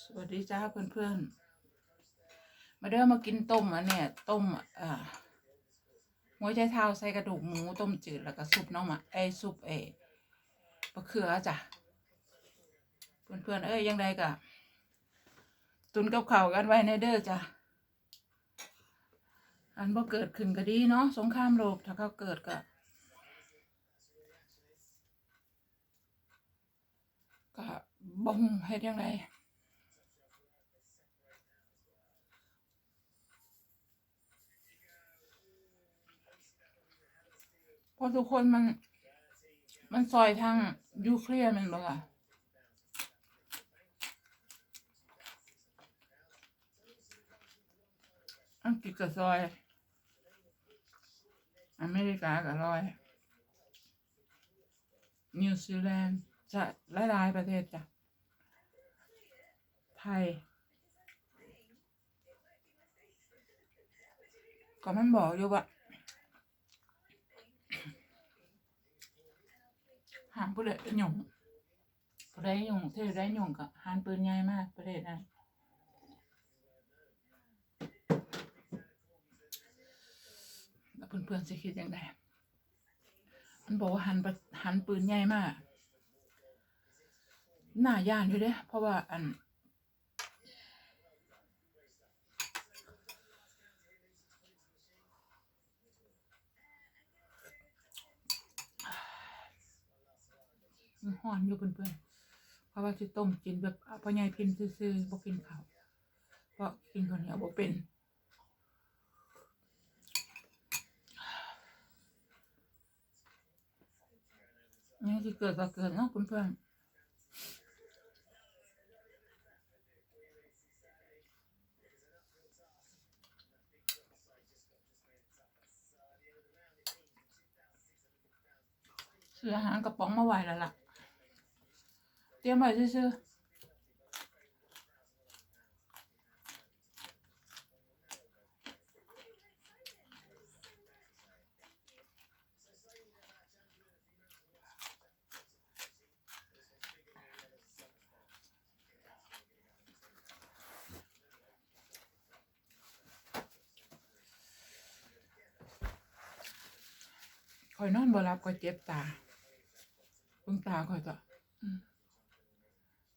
สวัสดีจ้าเพื่อนๆ มาเด้อมากินต้มอันเนี่ยต้มอ่าหัวใจเท้าใส่กระดูกหมูต้มจืดแล้วก็ซุปน้องมาไอซุปเอมะเขือจ้ะเพื่อนๆเอ้ยยังไงกะตุนกับเข่าวกันไว้ในเด้อจ้ะอันบ่เกิดขึ้นก็ดีเนาะสงครามโลกถ้าเขาเกิดก็ก็บ่ฮู้เฮ็ดยังไง ราะทุกคนมัน มันซอยทางยูเครนมันบ่ล่ะอังกฤษก็ซอย อเมริกาก็ซอย นิวซีแลนด์จะหลายๆประเทศจ้ะ ไทย ก็มันบอกอยู่ว่า หานผู้เป็นหยงผู้ใดหยงเทศได้หยงกับหานปืนใหญ่มากประเทศนั้นแล้วเพื่อนๆสิคิดยังไงมันบอกว่าหันหันปืนใหญ่มากหน้าย่านอยู่เด้เพราะว่าอัน ห่อนอยู่เพื่อนๆเพราะว่าสิต้มกินแบบพ่อใหญ่พิมพ์ซื่อๆบ่กินข้าวเพราะกินข้าวเหนียวบ่เป็นยังสิเกิดก็เกิดเนาะเพื่อนซื้ออาหารกระป๋องมาไว้แล้วล่ะ เตรียมไว้ซื่อๆคอยนอนบ่หลับคอยเจ็บตาเบิ่งตาคอยก็อืม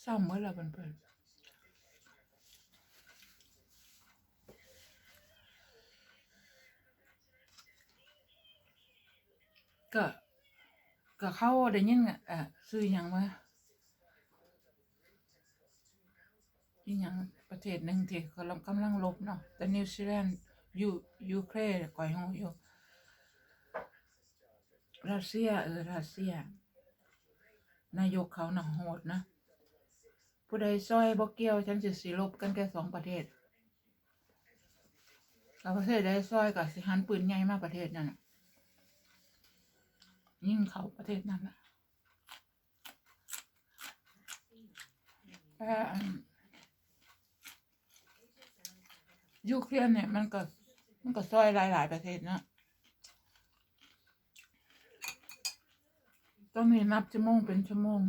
เศร้าเมื่อละเพื่อนก็ก็เข้าได้ยินอะอะซื้อยังวะอีหยังประเทศหนึ่งที่กำลังกำลังลบเนาะแต่นิวซีแลนด์ยูยูเครนก่อยหูอยู่รัสเซียเออรัสเซีย นายกเขาหนังโหดนะ ผู้ใดซอยบ่เกี่ยวฉันจะสิลบกันแค่สองประเทศแล้วประเทศใดซอยกับสิหันปืนใหญ่มากประเทศนั่นยิ่งเขาประเทศนั้นละแต่อันยูเครนเนี่ยมันก็มันก็ซอยหลาย ๆ ประเทศนะต้องมีนับชั่วโมงเป็นชั่วโมง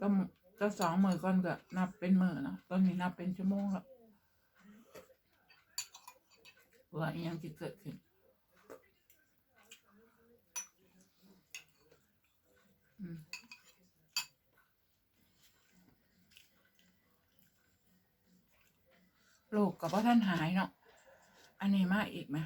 ต้อง จะสองมือก่อนก็นับเป็นมือนะตอนนี้นับเป็นชั่วโมงแล้วว่าอหยังจะเกิดขึ้นโรคกับว่าท่านหายเนาะ อันนี้มาอีกไหม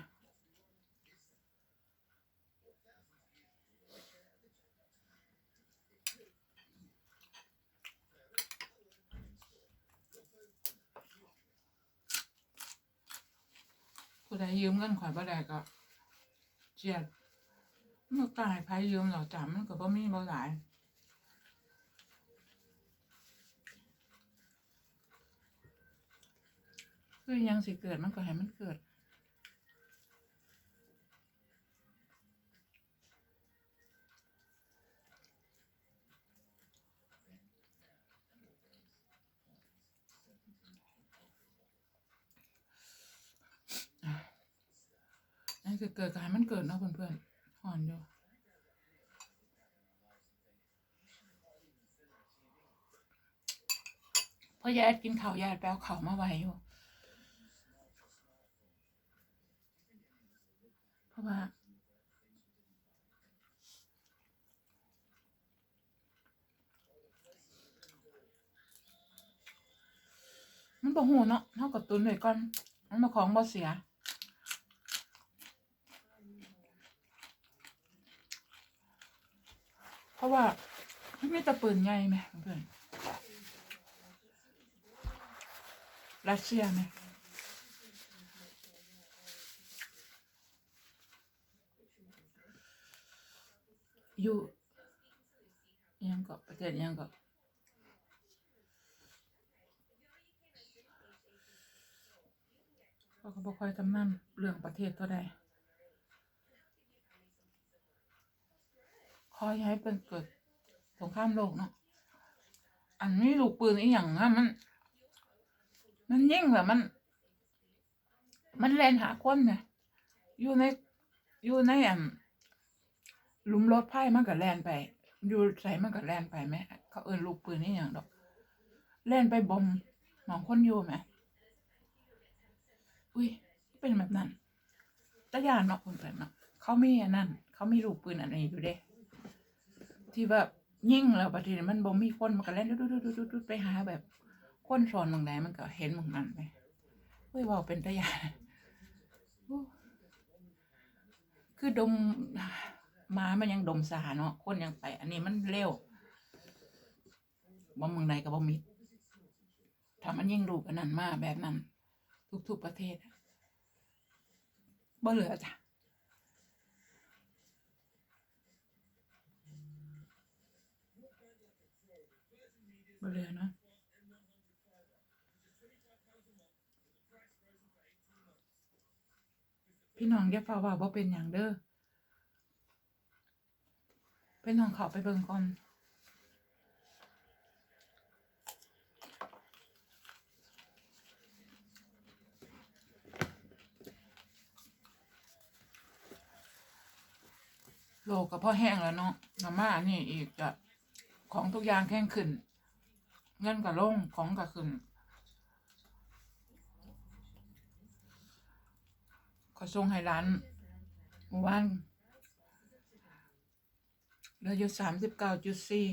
ผู้ ใดยืมเงินข่อยบ่ได้ก็เจียดมันก็ให้ไผยืมหรอกจ้ะมันก็บ่มีบ่หลายคือยังสิเกิดมันก็ให้มันเกิด เกิดการมันเกิดเนาะเพื่อนๆห่อนอยู่พอยายแอดกินข้าวยายแอดไปเอาข้าวมาไว้อยู่เพราะว่ามันบ่หูเนาะเท่ากับตุนไว้ก่อน มันมาของบ่เสีย เพ ราะว่ามันมีแต่ปืนใหญ่ไหมเพื่อนรัสเซียไหมอยู่ยังก็ประเทศยังก็เขาก็บ่ค่อยจำนั่นเรื่องประเทศเท่าใด อยให้เป็นเกิดสงครามโลกเนาะอันนี้ลูกปืนอีหยังอะมัน มันยิ่งแบบมัน มันแลนหาคนเนี่ยอยู่ในอยู่ในอันหลุมรถไพ่มันก็แลนไป อยู่ใส่มันก็แลนไปไหมเขาเอินลูกปืนนี่อย่างดอก แลนไปบอมมองคนอยู่ไหมอุ้ยเป็นแบบนั้นตะยานเนาะคนเป็นเนาะเขามีอันนั้น เขามีลูกปืนอันนี้อยู่เด้ ที่แบบยิ่งแล้วประเดี๋ยมันบ่มีคนมันก็เล่นดุดดุดดุดุดุดไปหาแบบคนสอนตรงไหนมันก็เห็นตรงนั้นไปเฮ้ยเว่าเป็นตะยานอู้คือดมหมามันยังดมสาเนาะคนยังไป อันนี้มันเร็วบ่เมืองใดก็บ่มีถ้ามันยิ่งลูกอันนั้นมาแบบนั้น ทุกๆประเทศบ่เหลือจ้ะ บ่เหลือนะพี่น้องอย่าฝ่าว่าบ่เป็นอย่างเด้อเป็นน้องเขาไปเบิ่งก่อนโลกก็พอแห้งแล้วเนาะมาม่านี่อีกจะของทุกอย่างแข่งขึ้น เงินก็ลงของก็ขึ้นขอส่งให้ร้านเมื่อวานเหลืออยู่สามสิบเก้าจุดสี่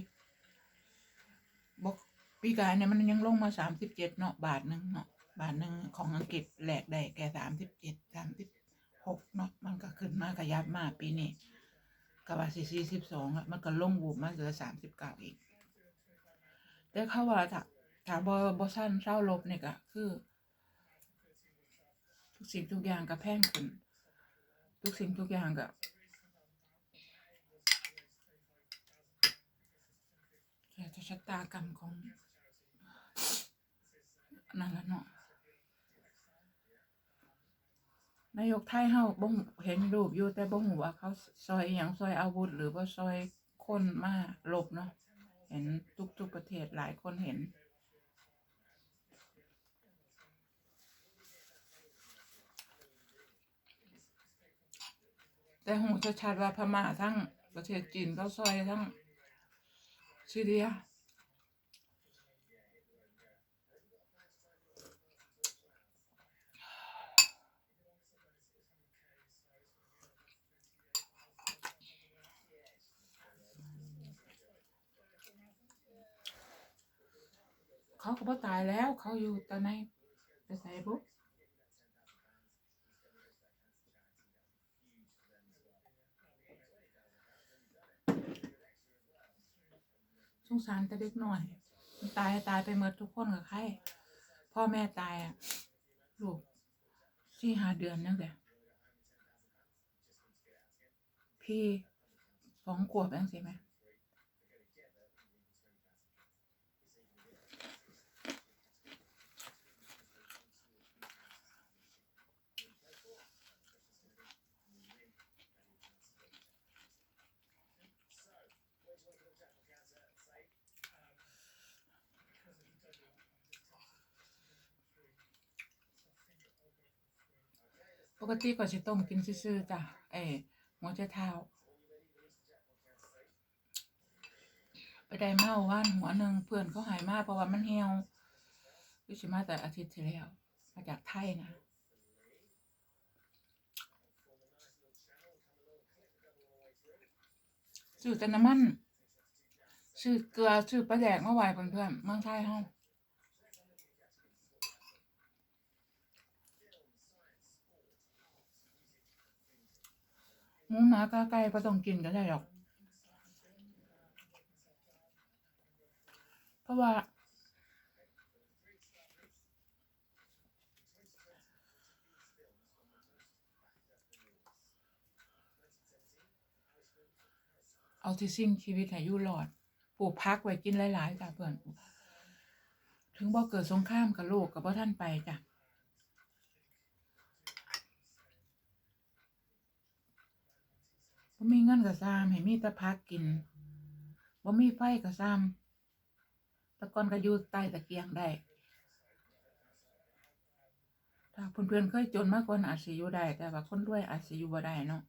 บอกปีกายเนี่ยมันยังลงมาสามสิบเจ็ดเนาะบาทหนึ่งเนาะบาทหนึ่งของอังกฤษแหลกได้แก่สามสิบเจ็ดสามสิบหกเนาะมันก็ขึ้นมากขยับมากปีนี้กับว่าสี่สี่สิบสองอะมันก็ลงวูบมาเหลือสามสิบเก้าอีก แต่เขาว่าถ้าถ้าบอบอสั้นเศร้าลบเนี่ยก็คือ ทุกสิ่งทุกอย่างก็แพงขึ้น ทุกสิ่งทุกอย่างก็แต่จะชะตากรรมของนั่นละเนาะนายกไทยเฮาบ่งเห็นรูปอยู่แต่บ่ฮู้ว่าเขาซอยอหยังซอยอาวุธ หรือว่าซอยคนมาลบเนาะ เห็นทุกๆประเทศหลายคนเห็น แต่หูชัดๆว่าพม่าทั้งประเทศจีนก็ซอยทั้งซีเรีย เขาก็บ่ตายแล้ว เขาอยู่ตอนไหนไปใส่บุกสงสารแต่เด็กหน่อยตายตายไปหมดทุกคนกับใครพ่อแม่ตายอะลูกสี่หาเดือนนั่นแหละพี่สองขวบเองสิไหม กติก็สิต้มกินซื่อๆจ้ะเอ้หัวใจเท้าไปได้เมาว่านหัวหนึ่งเพื่อนเขาหายมากเพราะว่ามันเหี่ยวคือสิมาแต่อาทิตย์ที่แล้ว มาจากไทยนะซื้อแต่น้ำมันซื้อเกลือซื้อปลาแดกมาไหวเพื่อนๆเมืองไทยเฮา หมูหมากาไก่ก็ต้องกินก็ได้หรอก เพราะว่า เอาที่สิ่งชีวิตให้อยู่รอดปลูกพักไว้กินหลายๆจ้ะเพื่อนถึงบ่เกิดสงครามกับโลกกับบ่ท่านไปจ้ะ มีเงินก็ซ้ำให้มีตะพักกินบ่มีไฟก็ซ้ำแตะกอนก็อยู่ใต้ตะเกียงได้ถ้าเพื่อนๆเคยจนมากกว่าอาจสิอยู่ได้ แต่ว่าคนรวยอาจสิอยู่บ่ได้เนาะ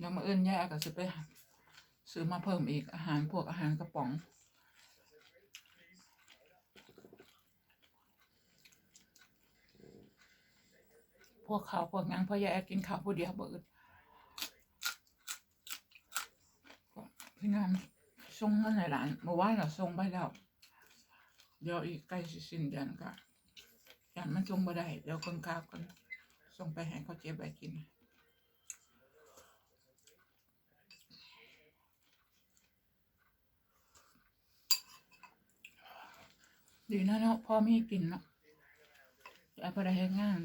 เดี๋ ยายก็สิไปซื้อมาเพิ่มอีกอาหารพวกอาหารกระป๋องพวกข้าวพวกหยังเพราะยายแอดกินข้าวผู้เดียวเบ่อึดพี่งานส่งเงินให้หลานเมื่อวานเราส่งไปแล้ว เดี๋ยวอีกใกล้สิสิ้นเดือนก็ยันมันส่งบ่ได้ เดี๋ยวคนกราบกันส่งไปให้เขาเจ็บไว้กิน ดีนะเนาะพ่อมีกินเนาะไอ้พอได้เฮ็ดงาน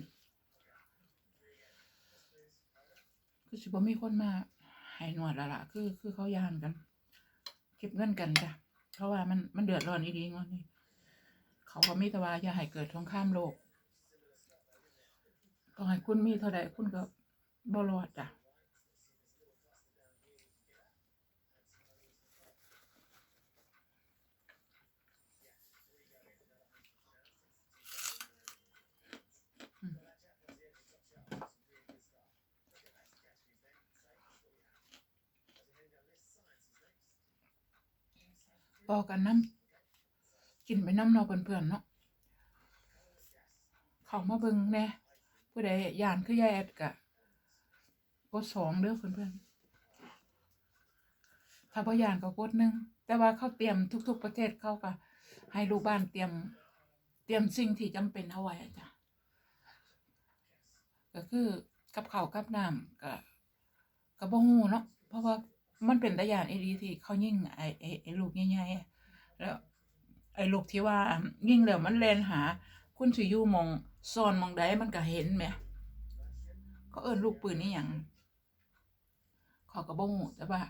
คือสิบ่มีคนมาให้หนวดละละคือคือเขายานกัน เก็บเงินกันจ้ะเพราะว่ามันมันเดือดร้อนอีดีงอนนี่เขาก็มีแต่ว่าอย่าให้เกิดสงครามโลก ก็ให้คุณมีเท่าใดคุณก็บ่รอดจ้ะ ปอกันน้ำกินไปน้ำเนาะเพื่อนๆเนาะเขามาเบิ่งแน่ผู้ใดยานคือยายแอดกะกดสองเด้อเพื่อนๆถ้าบ่ยานก็กดหนึ่งแต่ว่าเขาเตรียมทุก ๆ ประเทศเขาก็ให้ลูกบ้านเตรียม เตรียมสิ่งที่จำเป็นเอาไว้จ้ะก็คือกับข้าวกับน้ำก็ก็บ่ฮู้เนาะเพราะว่า มันเป็นตะยานไอ้ดีที่เขายิ่งไอไอไอลูกใหญ่ๆแล้ว ไอลูกที่ว่ายิ่งแล้วมันแล่นหา คุณสิอยู่มองซ่อนมองใดมันก็เห็นแหมเขาเอินลูกปืนนี่หยังขาก็บ่ฮู้แต่ว่า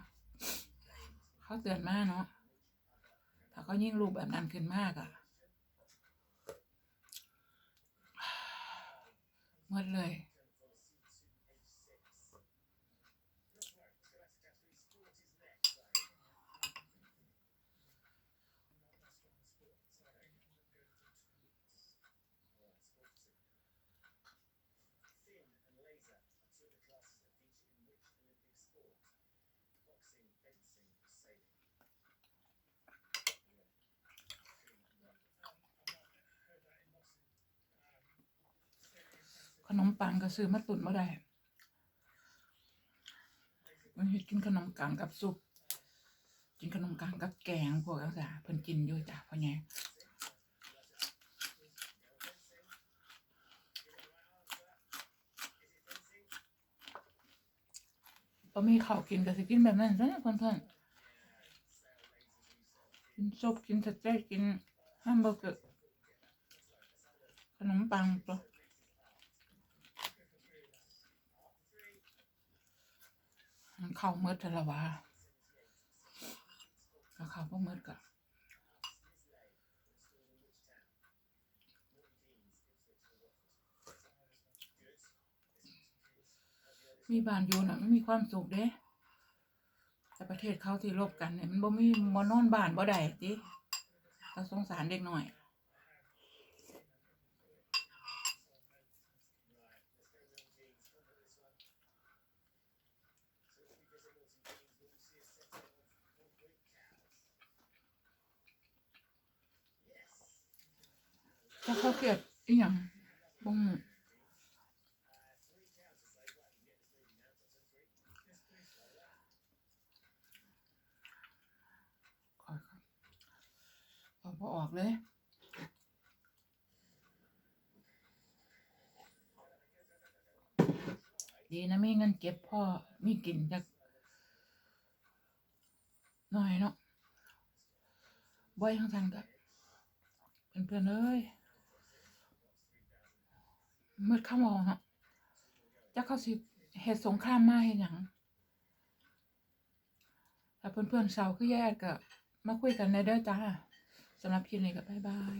เขาเตือนมาเนาะถ้าเขายิ่งลูกแบบนั้นขึ้นมากอะหมดเลย ขนมปังก็ซื้อมาตุนมาได้มันเฮ็ดกินขนมกังกับซุป กินขนมกังกับแกงพวกอังสาเพิ่นกินอยู่จ้ะพ่อใหญ่บ่มีข้าวกินก็สิกินแบบนั้นซะนะเพื่อนๆกินซุปกินสเต็กกินแฮมเบอร์เกอร์ขนมปังตัว มัน เข้าเมื่อทละวะก็เข้าพวกเมื่อกะมีบ้านอยู่น่ะมันมีความสุขเด้แต่ประเทศเขาที่รบกันเนี่ยมันบ่มีบ่นอนบ้านบ่ได้ติก็สงสารเด็กหน่อย ถ้าเขาเกลียดอีหยังบงขอครับขอพอออกเลยดีนะมีเงินเก็บพ่อมีกินจากหน่อยเนาะบ่อยทั้งทันกับเพื่อนๆเอ้ย มืดข้ามองเนาะจะเข้าสิเหตุสงครามมาเห็นอย่างแต่เพื่อนๆเศร้าคือแย่ก็มาคุยกันในเด้อจ้าสำหรับคลิปนี้ก็บ๊ายบาย